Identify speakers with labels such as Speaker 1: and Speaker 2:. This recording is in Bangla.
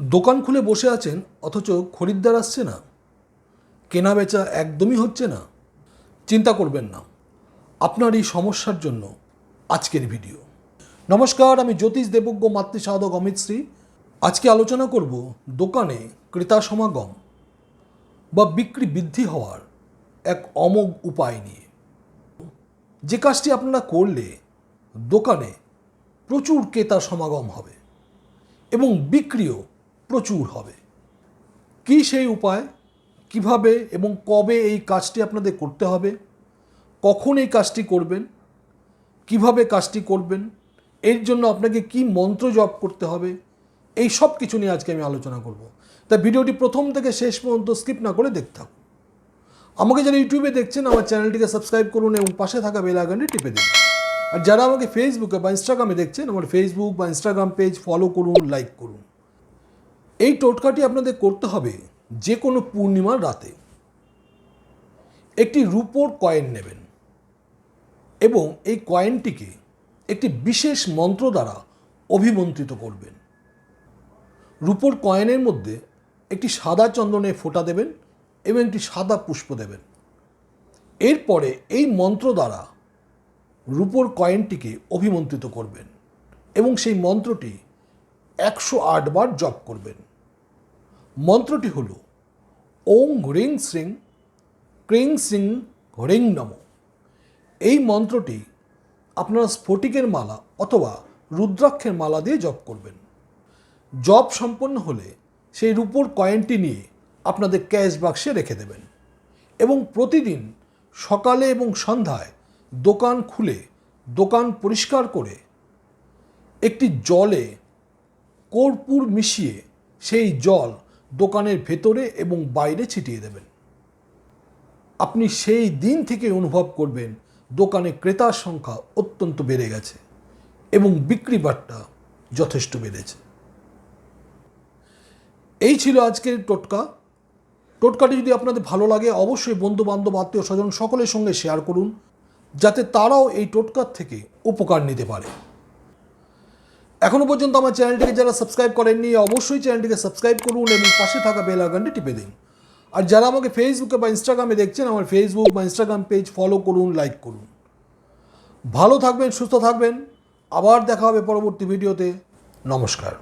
Speaker 1: দোকান খুলে বসে আছেন, অথচ খরিদ্দার আসছে না। কেনা বেচা একদমই হচ্ছে না। চিন্তা করবেন না। আপনার এই সমস্যার জন্য আজকের ভিডিও। নমস্কার, আমি জ্যোতিষ দেবজ্ঞ মাতৃ সাধক অমিত শ্রী। আজকে আলোচনা করব দোকানে ক্রেতা সমাগম বা বিক্রি বৃদ্ধি হওয়ার এক অমোঘ উপায় নিয়ে। যে কাজটি আপনারা করলে দোকানে প্রচুর ক্রেতা সমাগম হবে এবং বিক্রিও প্রচুর হবে। কি সেই উপায়? কীভাবে এবং কবে এই কাজটি আপনাদের করতে হবে? কখন এই কাজটি করবেন? কীভাবে কাজটি করবেন? এর জন্য আপনাকে কি মন্ত্র জপ করতে হবে? এই সব কিছু নিয়ে আজকে আমি আলোচনা করব। তাই ভিডিওটি প্রথম থেকে শেষ পর্যন্ত স্কিপ না করে দেখতে থাকুন। আমাকে যারা ইউটিউবে দেখছেন, আমার চ্যানেলটিকে সাবস্ক্রাইব করুন এবং পাশে থাকা বেল আইকনটি টিপে দিন। আর যারা আমাকে ফেসবুকে বা ইনস্টাগ্রামে দেখছেন, আমার ফেসবুক বা ইনস্টাগ্রাম পেজ ফলো করুন লাইক করুন। এই টোটকাটি আপনাদের করতে হবে যে কোনো পূর্ণিমার রাতে। একটি রূপোর কয়েন নেবেন এবং এই কয়েনটিকে একটি বিশেষ মন্ত্র দ্বারা অভিমন্ত্রিত করবেন। রূপোর কয়েনের মধ্যে একটি সাদা চন্দনে ফোঁটা দেবেন এবং একটি সাদা পুষ্প দেবেন। এরপরে এই মন্ত্র দ্বারা রূপোর কয়েনটিকে অভিমন্ত্রিত করবেন এবং সেই মন্ত্রটি একশো বার জপ করবেন। মন্ত্রটি হল, ওং হ্রিং শ্রিং, ক্রিং সিং হরিং নম। এই মন্ত্রটি আপনারা স্ফটিকের মালা অথবা রুদ্রাক্ষের মালা দিয়ে জপ করবেন। জপ সম্পন্ন হলে সেই রূপোর কয়েনটি নিয়ে আপনাদের ক্যাশ বাক্সে রেখে দেবেন এবং প্রতিদিন সকালে এবং সন্ধ্যায় দোকান খুলে দোকান পরিষ্কার করে একটি জলে কর্পূর মিশিয়ে সেই জল দোকানের ভেতরে এবং বাইরে ছিটিয়ে দেবেন। আপনি সেই দিন থেকে অনুভব করবেন দোকানে ক্রেতার সংখ্যা অত্যন্ত বেড়ে গেছে এবং বিক্রি বাট্টা যথেষ্ট বেড়েছে। এই ছিল আজকের টোটকা। টোটকাটি যদি আপনাদের ভালো লাগে, অবশ্যই বন্ধু বান্ধব আত্মীয় স্বজন সকলের সঙ্গে শেয়ার করুন, যাতে তারাও এই টোটকার থেকে উপকার নিতে পারে। এখনও পর্যন্ত আমার চ্যানেলটিকে যারা সাবস্ক্রাইব করেননি, অবশ্যই চ্যানেলটিকে সাবস্ক্রাইব করুন এবং পাশে থাকা বেল আইকনটি টিপে দিন। আর যারা আমাকে ফেসবুকে বা ইনস্টাগ্রামে দেখছেন, আমার ফেসবুক বা ইনস্টাগ্রাম পেজ ফলো করুন লাইক করুন। ভালো থাকবেন, সুস্থ থাকবেন। আবার দেখা হবে পরবর্তী ভিডিওতে নমস্কার।